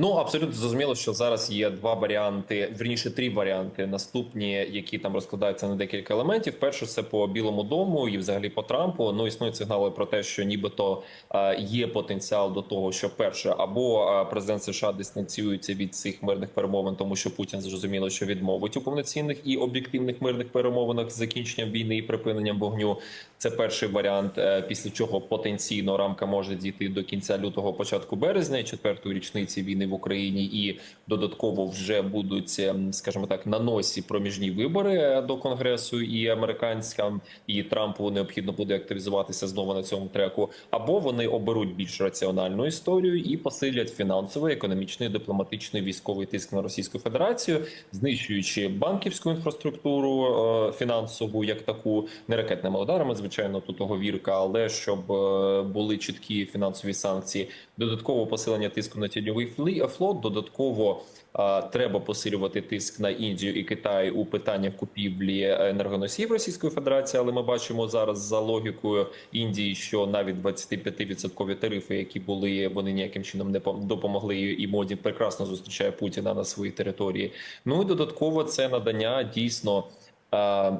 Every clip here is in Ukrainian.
Ну абсолютно зрозуміло, що зараз є два варіанти, вірніше три варіанти. Наступні, які там розкладаються на декілька елементів. Перше, це по Білому дому і взагалі по Трампу. Ну існують сигнали про те, що нібито е, є потенціал до того, що перше або е, президент США дистанціюється від цих мирних перемовин, тому що Путін зрозуміло, що відмовить у повноцінних і об'єктивних мирних перемовинах з закінченням війни і припиненням вогню. Це перший варіант, е, після чого потенційно рамка може дійти до кінця лютого, початку березня, четвертої річниці війни в Україні, і додатково вже будуть, ем, скажімо так, на носі проміжні вибори е, до конгресу і американським, і Трампу необхідно буде активізуватися знову на цьому треку. Або вони оберуть більш раціональну історію і посилять фінансовий, економічний, дипломатичний військовий тиск на Російську Федерацію, знищуючи банківську інфраструктуру е, фінансову, як таку, не ракетними ударами, звичайно, тут оговірка, але щоб е, були чіткі фінансові санкції, додатково посилення тиску на тіньовий флі- флот, додатково. е, Треба посилювати тиск на Індію і Китай у питаннях купівлі енергоносіїв Російської Федерації. Але ми бачимо зараз за логікою Індії, що навіть 25% тарифи, які були, вони ніяким чином не пом- допомогли. І моді прекрасно зустрічає Путіна на своїй території. Ну і додатково це надання дійсно.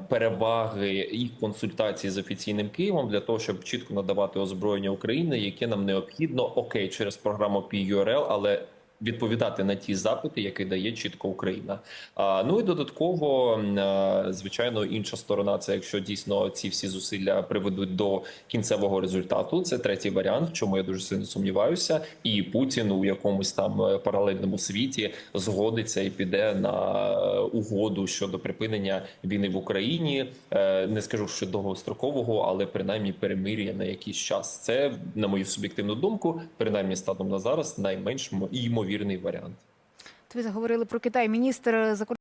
Переваги і консультації з офіційним Києвом для того, щоб чітко надавати озброєння України, яке нам необхідно, окей, через програму PURL, але відповідати на ті запити, які дає чітко Україна. А ну і додатково, звичайно, інша сторона це якщо дійсно ці всі зусилля приведуть до кінцевого результату. Це третій варіант, в чому я дуже сильно сумніваюся. І Путін у якомусь там е, паралельному світі згодиться і піде на угоду щодо припинення війни в Україні. Е, Не скажу, що довгострокового, але принаймні перемир'я на якийсь час. Це на мою суб'єктивну думку, принаймні станом на зараз найменш ймовірний варіант. Ви заговорили про Китай. Міністр закордонних